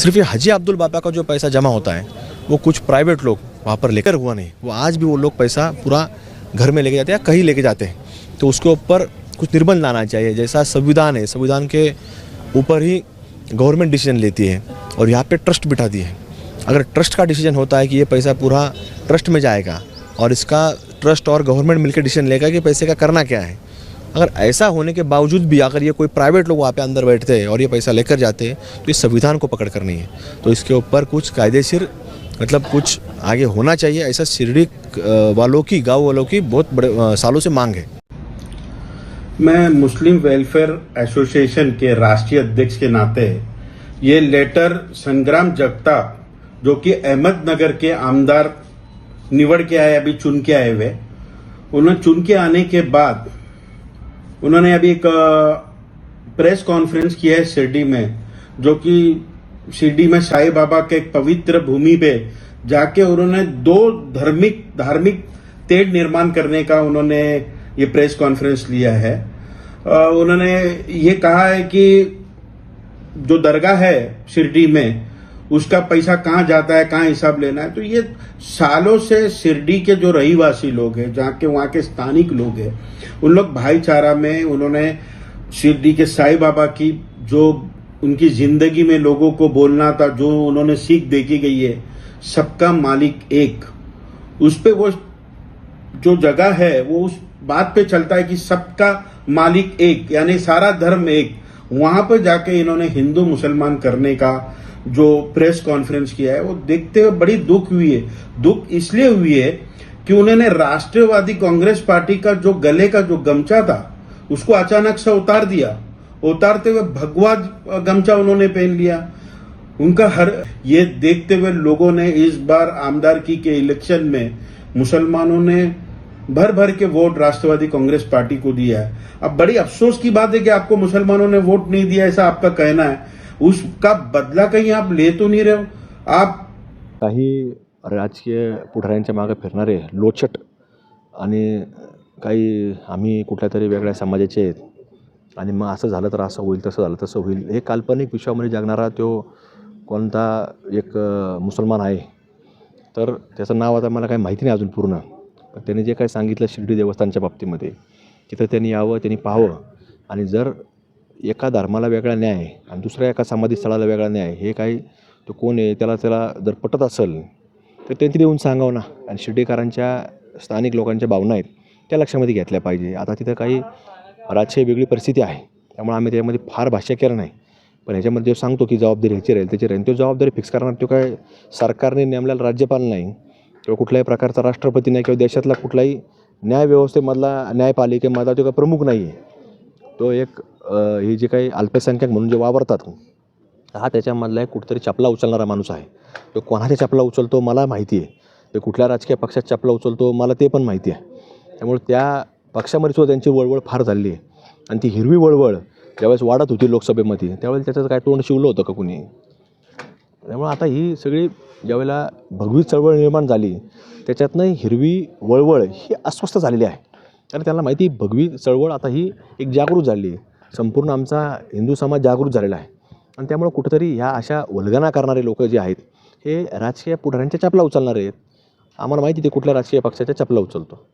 सिर्फ़ ये हाजी अब्दुल बाबा का जो पैसा जमा होता है, वो कुछ प्राइवेट लोग वहाँ पर लेकर हुआ नहीं। वो आज भी वो लोग पैसा पूरा घर में लेके जाते हैं कहीं लेके जाते हैं। तो उसके ऊपर कुछ निर्बंध लाना चाहिए, जैसा संविधान है, संविधान के ऊपर ही गवर्नमेंट डिसीज़न लेती है और यहाँ पे ट्रस्ट बिठाती है। अगर ट्रस्ट का डिसीज़न होता है कि ये पैसा पूरा ट्रस्ट में जाएगा और इसका ट्रस्ट और गवर्नमेंट मिलकर डिसीज़न लेगा कि पैसे का करना क्या है अगर ऐसा होने के बावजूद भी अगर ये कोई प्राइवेट लोग वहाँ पे अंदर बैठते हैं और ये पैसा लेकर जाते हैं तो इस संविधान को पकड़ कर नहीं है। तो इसके ऊपर कुछ कायदेशीर मतलब कुछ आगे होना चाहिए, ऐसा शिरडी वालों की, गाँव वालों की बहुत बड़े सालों से मांग है। मैं मुस्लिम वेलफेयर एसोसिएशन के राष्ट्रीय अध्यक्ष के नाते ये लेटर संग्राम जगताप, जो कि अहमदनगर के आमदार निवड़ के आए, अभी चुन के आए हुए उन्होंने चुन के आने के बाद उन्होंने अभी एक प्रेस कॉन्फ्रेंस किया है शिरडी में, जो कि शिरडी में साई बाबा के एक पवित्र भूमि पे जाके उन्होंने दो धार्मिक धार्मिक तेज निर्माण करने का उन्होंने ये प्रेस कॉन्फ्रेंस लिया है। उन्होंने ये कहा है कि जो दरगाह है शिरडी में उसका पैसा कहाँ जाता है, कहाँ हिसाब लेना है? तो ये सालों से शिरडी के जो रहीवासी लोग हैं, जहाँ के, वहाँ के स्थानिक लोग हैं, उन लोग भाईचारा में उन्होंने शिरडी के साईं बाबा की जो उनकी ज़िंदगी में लोगों को बोलना था, जो उन्होंने सीख देखी गई है सबका मालिक एक। उस पे वो जो जगह है, वो उस बात पे चलता है कि सबका मालिक एक, यानी सारा धर्म एक। वहाँ पर जाके इन्होंने हिंदू मुसलमान करने का जो प्रेस कॉन्फ्रेंस किया है, वो देखते हुए बड़ी दुख हुई है। दुख इसलिए हुई है कि उन्होंने राष्ट्रवादी कांग्रेस पार्टी का जो गले का जो गमछा था, उसको अचानक से उतार दिया। उतारते हुए भगवा गमछा उन्होंने पहन लिया। उनका हर, ये देखते हुए लोगों ने इस बार आमदारकी के इलेक्शन में मुसलमानों ने भर भर के वोट राष्ट्रवादी कांग्रेस पार्टी को दिया है। अब बड़ी अफसोस की बात है कि आपको मुसलमानों ने वोट नहीं दिया, ऐसा आपका कहना है। उसका बदला कहीं आप ले तो नहीं रहे हो। आप काही राजकीय पुढाऱ्यांच्या मागे फिरणारे लोचट आणि काही आम्ही कुठल्या तरी वेगळ्या समाजाचे आहेत आणि मग असं झालं तर असं होईल तसं झालं तसं होईल. हे काल्पनिक विश्वामध्ये जगणारा तो कोणता एक मुसलमान आहे तर त्याचं नाव आता मला काही माहिती नाही अजून पूर्ण. पण त्याने जे काही सांगितलं शिर्डी देवस्थानच्या बाबतीमध्ये तिथं त्यांनी यावं त्यांनी पाहावं. आणि जर एका धर्माला वेगळा न्याय आणि दुसऱ्या एका समाधी स्थळाला वेगळा न्याय हे काही तो कोण आहे त्याला त्याला जर पटत असेल तर त्यांनी येऊन सांगावं ना. आणि शिर्डीकरांच्या स्थानिक लोकांच्या भावना आहेत त्या लक्षामध्ये घेतल्या पाहिजे. आता तिथं काही राजकीय वेगळी परिस्थिती आहे त्यामुळे आम्ही त्याच्यामध्ये फार भाष्य केलं नाही. पण ह्याच्यामध्ये जो सांगतो की जबाबदारी ह्याची राहील त्याची राहील. तो जबाबदारी फिक्स करणार तो काय सरकारने नेमलेला राज्यपाल नाही किंवा कुठल्याही प्रकारचा राष्ट्रपती नाही किंवा देशातला कुठलाही न्यायव्यवस्थेमधला न्यायपालिकेमधला तो काय प्रमुख नाही आहे तो एक ही हे जे काही अल्पसंख्याक म्हणून जे वावरतात हा त्याच्यामधला एक कुठतरी चपला उचलणारा माणूस आहे. तो कोणाच्या चपला उचलतो मला माहिती आहे. तो कुठल्या राजकीय पक्षात चपला उचलतो मला ते पण माहिती आहे. त्यामुळे त्या पक्षामध्ये सुद्धा त्यांची वळवळ फार झाली आहे. आणि ती हिरवी वळवळ ज्यावेळेस वाढत होती लोकसभेमध्ये त्यावेळेस त्याचं काय तोंड शिवलं होतं का कुणी? त्यामुळे आता ही सगळी ज्यावेळेला भगवी चळवळ निर्माण झाली त्याच्यातनं हिरवी वळवळ ही अस्वस्थ झालेली आहे. कारण त्यांना माहिती आहे, भगवी चळवळ आता ही एक जागृत झाली आहे. संपूर्ण आमचा हिंदू समाज जागृत झालेला आहे. आणि त्यामुळं कुठंतरी ह्या अशा वल्गना करणारे लोक जे आहेत हे राजकीय पुढाऱ्यांच्या चपला उचलणारे आहेत. आम्हाला माहिती ते कुठल्या राजकीय पक्षाच्या चपला उचलतो.